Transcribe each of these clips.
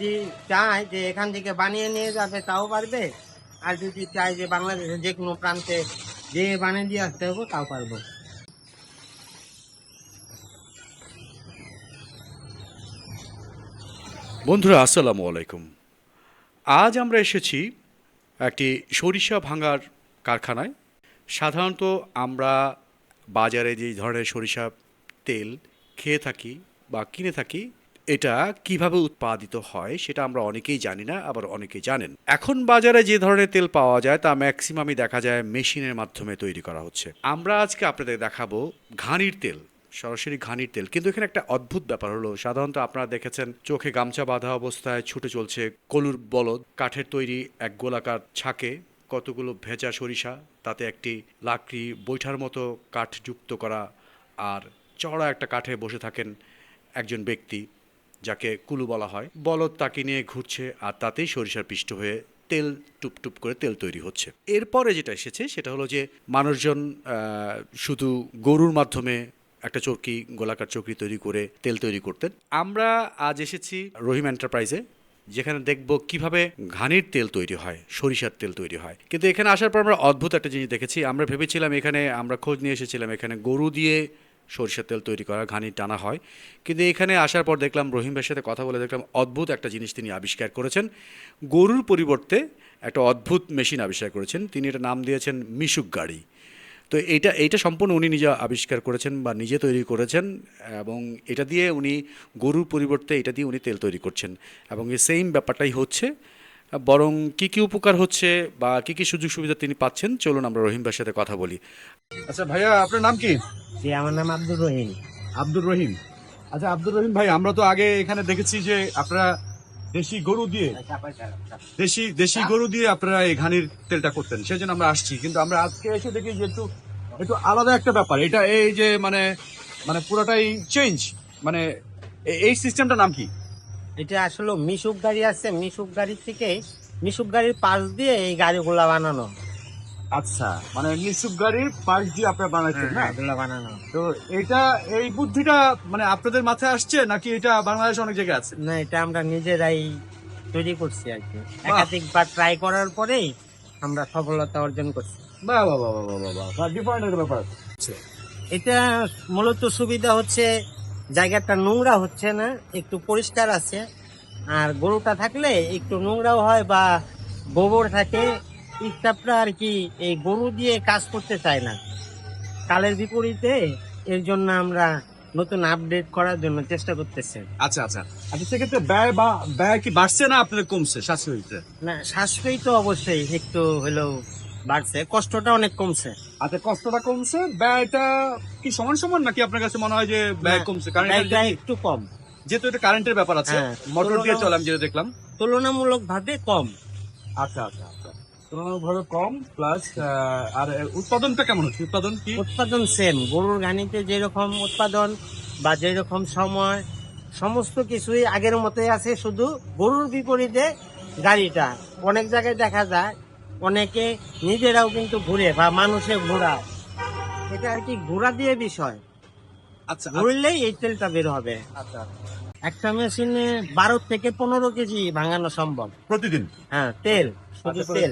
যদি চায় যে এখান থেকে বানিয়ে নিয়ে যাবে, তাও পারবে। আর যদি চায় যে বাংলাদেশের যে কোনো প্রান্তে যে বানিয়ে দিয়ে আসতে হবে, তাও পারব। বন্ধুরা, আসসালামু আলাইকুম। আজ আমরা এসেছি একটি সরিষা ভাঙার কারখানায়। সাধারণত আমরা বাজারে যে ধরনের সরিষা তেল খেয়ে থাকি বা কিনে থাকি এটা কীভাবে উৎপাদিত হয় সেটা আমরা অনেকেই জানি না, আবার অনেকেই জানেন। এখন বাজারে যে ধরনের তেল পাওয়া যায়, তা ম্যাক্সিমামই দেখা যায় মেশিনের মাধ্যমে তৈরি করা হচ্ছে। আমরা আজকে আপনাদের দেখাবো ঘানির তেল, সরাসরি ঘানির তেল। কিন্তু এখানে একটা অদ্ভুত ব্যাপার হলো, সাধারণত আপনারা দেখেছেন, চোখে গামছা বাঁধা অবস্থায় ছুটে চলছে কলুর বলদ, কাঠের তৈরি এক গোলাকার ছাকে, কতগুলো ভেজা সরিষা, তাতে একটি লাকড়ি বৈঠার মতো কাঠ যুক্ত করা, আর চড়া একটা কাঠে বসে থাকেন একজন ব্যক্তি। যাকে কুলু বলা হয়। বলদ তাকে নিয়ে ঘুরছে আর তাতেই সরিষার পিষ্ট হয়ে তেল টুপ টুপ করে তেল তৈরি হচ্ছে। এরপরে যেটা এসেছে সেটা হলো যে মানুষজন শুধু গরুর মাধ্যমে একটা চরকি, গোলাকার চরকি তৈরি করে তেল তৈরি করতেন। আমরা আজ এসেছি রহিম এন্টারপ্রাইজে, যেখানে দেখব কীভাবে ঘানির তেল তৈরি হয়, সরিষার তেল তৈরি হয়। কিন্তু এখানে আসার পর আমরা অদ্ভুত একটা জিনিস দেখেছি। আমরা ভেবেছিলাম এখানে, আমরা খোঁজ নিয়ে এসেছিলাম এখানে গরু দিয়ে সরিষার তেল তৈরি করা, ঘানি টানা হয়। কিন্তু এখানে আসার পর দেখলাম রহিম ভাইয়ের সাথে কথা বলে দেখলাম অদ্ভুত একটা জিনিস তিনি আবিষ্কার করেছেন। গরুর পরিবর্তে একটা অদ্ভুত মেশিন আবিষ্কার করেছেন। তিনি এটা নাম দিয়েছেন মিশুক গাড়ি। তো এইটা এইটা সম্পূর্ণ উনি নিজে আবিষ্কার করেছেন বা নিজে তৈরি করেছেন এবং এটা দিয়ে উনি গরুর পরিবর্তে এটা দিয়ে উনি তেল তৈরি করছেন। এবং এই সেম ব্যাপারটাই হচ্ছে বরং কি কি উপকার হচ্ছে বা কি কি সুযোগ সুবিধা তিনি পাচ্ছেন চলুন আমরা রহিম ভাইয়ের সাথে কথা বলি। আচ্ছা ভাইয়া আপনার নাম কি? যে আমার নাম আব্দুর রহিম। আব্দুর রহিম। আচ্ছা আব্দুর রহিম ভাই আমরা তো আগে এখানে দেখেছি যে আপনারা দেশি গরু দিয়ে দেশি দেশি গরু দিয়ে আপনারা এই ঘানির তেলটা করতেন সেই জন্য আমরা আসছি। কিন্তু আমরা আজকে এসে দেখি যে একটু একটু আলাদা একটা ব্যাপার। এটা এই যে মানে মানে পুরোটাই চেঞ্জ মানে এই সিস্টেমটা নাম কি? এটা আসলে মিশুক গাড়ি আছে মিশুক গাড়ি থেকে মিশুক গাড়ির পাশ দিয়ে এই গাড়িগুলা বানানো। আচ্ছা মানে মিশুক গাড়ির পাশ দিয়ে আপনারা বানাচ্ছেন না? এগুলা বানানো। তো এটা এই বুদ্ধিটা মানে আপনাদের মাথায় আসছে নাকি এটা বাংলাদেশে অনেক জায়গায় আছে? না এটা আমরা নিজেরাই তৈরি করছি আর কি। একাধিকবার ট্রাই করার পরেই আমরা সফলতা অর্জন করছি। বাহ বাহ বাহ বাহ বাহ বাহ ডিফারেন্ট ব্যাপার। এটা মূলত সুবিধা হচ্ছে জায়গাটা নোংরা হচ্ছে না একটু পরিষ্কার আছে। আর গরুটা থাকলে একটু নোংরাও হয় বা গোবর থাকে স্টাফরা আর কি এই গরু দিয়ে কাজ করতে চায় না। কালের বিপরীতে এর জন্য আমরা নতুন আপডেট করার জন্য চেষ্টা করতেছি। আচ্ছা আচ্ছা। আচ্ছা সেক্ষেত্রে ব্যয় বা ব্যয় কি বাড়ছে না আপনাদের কমছে সাশ্রয় হয়েছে না সাশ্রয়ী তো অবশ্যই একটু হলেও বাড়ছে কষ্টটা অনেক কমছে। আচ্ছা কষ্টটা কমছে ব্যয়টা কি সমান সমান নাকি আপনার কাছে মনে হয় যে ব্যয় কমছে? কারণ ব্যয়টা এটা- একটু কম। যেহেতু এটা কারেন্টের ব্যাপার আছে হ্যাঁ, মোটর দিয়ে চলাম চলে যেটা দেখলাম। তুলনামূলক ভাবে কম। আচ্ছা আচ্ছা আচ্ছা। তুলনামূলকভাবে কম প্লাস আর উৎপাদনটা কেমন হচ্ছে? উৎপাদন কি? উৎপাদন সেম গরুর গানিতে যেরকম উৎপাদন বা যেরকম সময় সমস্ত কিছুই আগের মতোই আছে শুধু গরুর বিপরীতে গাড়িটা। অনেক জায়গায় দেখা যায় অনেকে নিজেরাও কিন্তু ঘুরে বা মানুষে ঘোরায়। এটা আর কি ঘোরা দিয়ে বিষয়। আচ্ছা ঘুরলেই এই তেলটা বের হবে। আচ্ছা একটা মেশিনে বারো থেকে পনেরো কেজি ভাঙানো সম্ভব। প্রতিদিন? হ্যাঁ তেল শুধু আচ্ছা, তেল।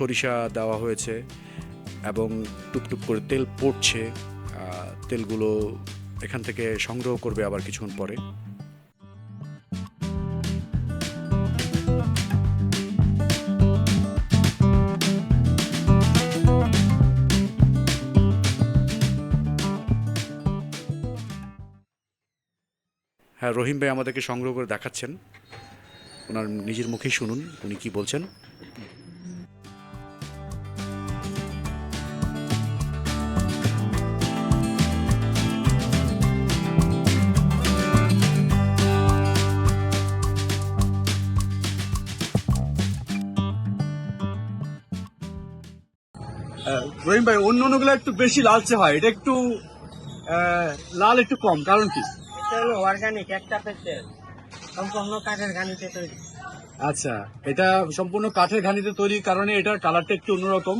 সরিষা দেওয়া হয়েছে এবং টুপটুপ করে তেল পড়ছে তেলগুলো এখান থেকে সংগ্রহ করবে আবার কিছুক্ষণ পরে। হ্যাঁ রহিম ভাই আমাদেরকে সংগ্রহ করে দেখাচ্ছেন। ওনার নিজের মুখেই শুনুন, উনি কি বলছেন। রহিম ভাই অন্য অন্যগুলো একটু বেশি লালচে হয়। এটা একটু লাল একটু কম কারণ কি? এটা হলো অর্গানিক একটা সম্পূর্ণ কাঠের তৈরি। আচ্ছা এটা সম্পূর্ণ কাঠের ঘানিতে তৈরি কারণে এটার কালারটা একটু অন্যরকম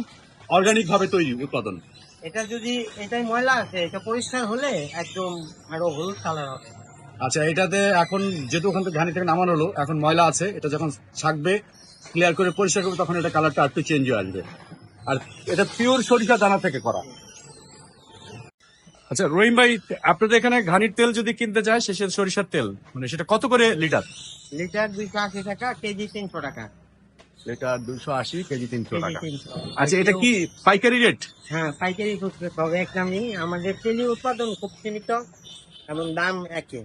অর্গানিক ভাবে তৈরি উৎপাদন। এটা যদি এটাই ময়লা আছে এটা পরিষ্কার হলে একদম আরও হলুদ কালার হবে। আচ্ছা এটাতে এখন যেহেতু ওখান থেকে ঘানি থেকে নামানো হলো এখন ময়লা আছে এটা যখন থাকবে ক্লিয়ার করে পরিষ্কার করবে তখন এটা কালারটা একটু চেঞ্জ হয়ে আসবে। আর এটা পিওর সরিষা দানা থেকে করা। আচ্ছা রহিম ভাই আপনাদের এখানে ঘানির তেল যদি কিনতে চায় সে সরিষার তেল মানে সেটা কত করে লিটার? লিটার দুইশো আশি টাকা কেজি তিনশো টাকা। লিটার দুশো আশি কেজি তিনশো টাকা। আচ্ছা এটা কি পাইকারি রেট? হ্যাঁ পাইকারি সব একদমই আমাদের তেলি উৎপাদন খুব সীমিত এবং দাম একই।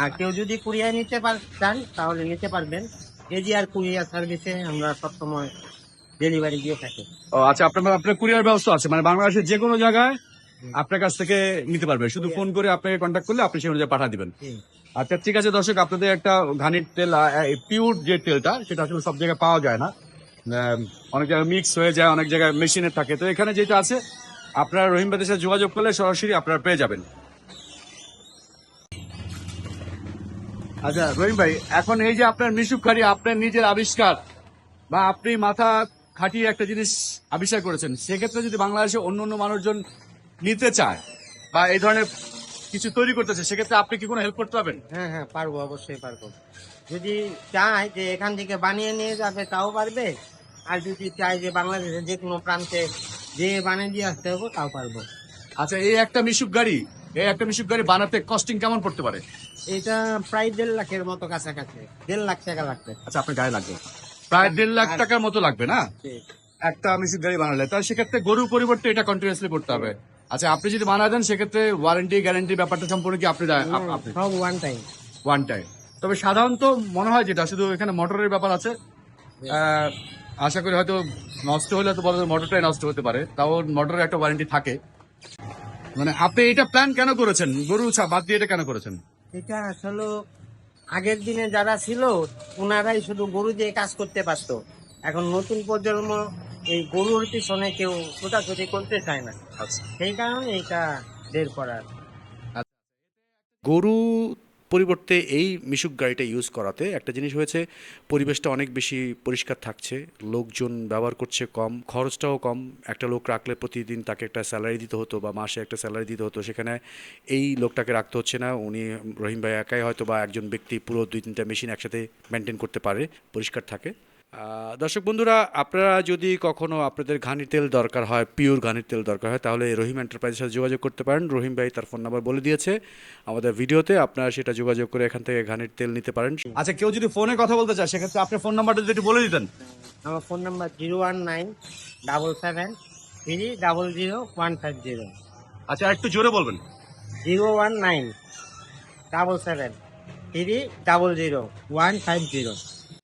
আর কেউ যদি কুরিয়ার নিতে পার চান তাহলে নিতে পারবেন। কেজি আর কুরিয়ার সার্ভিসে আমরা সবসময় ডেলিভারি দিয়ে থাকি। ও আচ্ছা আপনার আপনার কুরিয়ার ব্যবস্থা আছে মানে বাংলাদেশের যে কোনো জায়গায় আপনার কাছ থেকে নিতে পারবে। শুধু ফোন করে আপনাকে কন্ট্যাক্ট করলে আপনি সেই অনুযায়ী পাঠা দিবেন। আচ্ছা ঠিক আছে দর্শক আপনাদের একটা ঘানির তেল পিওর যে তেলটা সেটা আসলে সব জায়গায় পাওয়া যায় না। অনেক জায়গায় মিক্স হয়ে যায় অনেক জায়গায় মেশিনে থাকে। তো এখানে যেটা আছে আপনারা রহিম ভাইদের সাথে যোগাযোগ করলে সরাসরি আপনারা পেয়ে যাবেন। আচ্ছা রহিম ভাই এখন এই যে আপনার মিশুক আপনার নিজের আবিষ্কার বা আপনি মাথা খাটিয়ে একটা জিনিস আবিষ্কার করেছেন। সেক্ষেত্রে যদি বাংলাদেশে অন্য অন্য মানুষজন নিতে চায় বা এই ধরনের কিছু তৈরি করতেছে সেক্ষেত্রে আপনি কি কোনো হেল্প করতে পারবেন? হ্যাঁ হ্যাঁ পারব অবশ্যই পারব। যদি চায় যে এখান থেকে বানিয়ে নিয়ে যাবে তাও পারবে। আর যদি চায় যে বাংলাদেশের যে কোনো প্রান্তে যে বানিয়ে দিয়ে আসতে হবে তাও পারব। আচ্ছা এই একটা মিশুক গাড়ি এই একটা মিশুক গাড়ি বানাতে কস্টিং কেমন পড়তে পারে? এটা প্রায় দেড় লাখের মতো কাছাকাছি দেড় লাখ টাকা লাগবে। আচ্ছা আপনার গায়ে লাগবে। প্রায় দেড় লাখ টাকার মতো লাগবে না? একটা মিশুক গাড়ি বানালে তাহলে সেক্ষেত্রে গরুর পরিবর্তে এটা কন্টিনিউসলি করতে হবে। আচ্ছা আপনি যদি বানা দেন সেক্ষেত্রে ওয়ারেন্টি গ্যারান্টি ব্যাপারটা সম্পূর্ণ কি আপনি সব ওয়ান টাইম ওয়ান টাইম তবে সাধারণত মনে হয় যেটা শুধু এখানে মোটরের ব্যাপার আছে। আশা করি হয়তো নষ্ট হলে তো বড় মোটরটাই নষ্ট হতে পারে তাও মোটরের একটা ওয়ারেন্টি থাকে। মানে আপনি এটা প্ল্যান কেন করেছেন? গরু বাদ দিয়ে এটা কেন করেছেন? এটা আসলে আগের দিনে যারা ছিল ওনারাই শুধু গরু দিয়ে কাজ করতে পারত। এখন নতুন প্রজন্ম এই গরুর পিছনে কেউ ছোটাছুটি করতে চায় না। আচ্ছা। সেই কারণে এটা বের করার। গরু পরিবর্তে এই মিশুক গাড়িটা ইউজ করাতে একটা জিনিস হয়েছে, পরিবেশটা অনেক বেশি পরিষ্কার থাকছে, লোকজন ব্যবহার করছে কম, খরচটাও কম। একটা লোক রাখলে প্রতিদিন তাকে একটা স্যালারি দিতে হতো বা মাসে একটা স্যালারি দিতে হতো, সেখানে এই লোকটাকে রাখতে হচ্ছে না। উনি রহিম ভাই একাই হয়তো বা একজন ব্যক্তি পুরো দুই তিনটা মেশিন একসাথে মেনটেন করতে পারে, পরিষ্কার থাকে। দর্শক বন্ধুরা আপনারা যদি কখনো আপনাদের ঘানির তেল দরকার হয় পিওর ঘানির তেল দরকার হয় তাহলে রহিম এন্টারপ্রাইজের সাথে যোগাযোগ করতে পারেন। রহিম ভাই তার ফোন নাম্বার বলে দিয়েছে। আমাদের ভিডিওতে আপনারা সেটা যোগাযোগ করে এখান থেকে ঘানির তেল নিতে পারেন। আচ্ছা কেউ যদি ফোনে কথা বলতে চায় সেক্ষেত্রে আপনার ফোন নাম্বারটা যদি একটু বলে দিতেন। আমার phone number zero one nine double seven three double zero one five zero. আচ্ছা একটু জোরে বলবেন। Zero one nine double seven three double zero one five zero.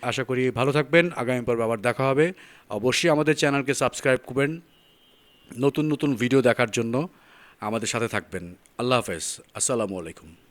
আশা করি ভালো থাকবেন। আগামী পর্বে আবার দেখা হবে। অবশ্যই আমাদের চ্যানেলকে সাবস্ক্রাইব করবেন। নতুন নতুন ভিডিও দেখার জন্য আমাদের সাথে থাকবেন। আল্লাহ হাফেজ। আসসালামু আলাইকুম।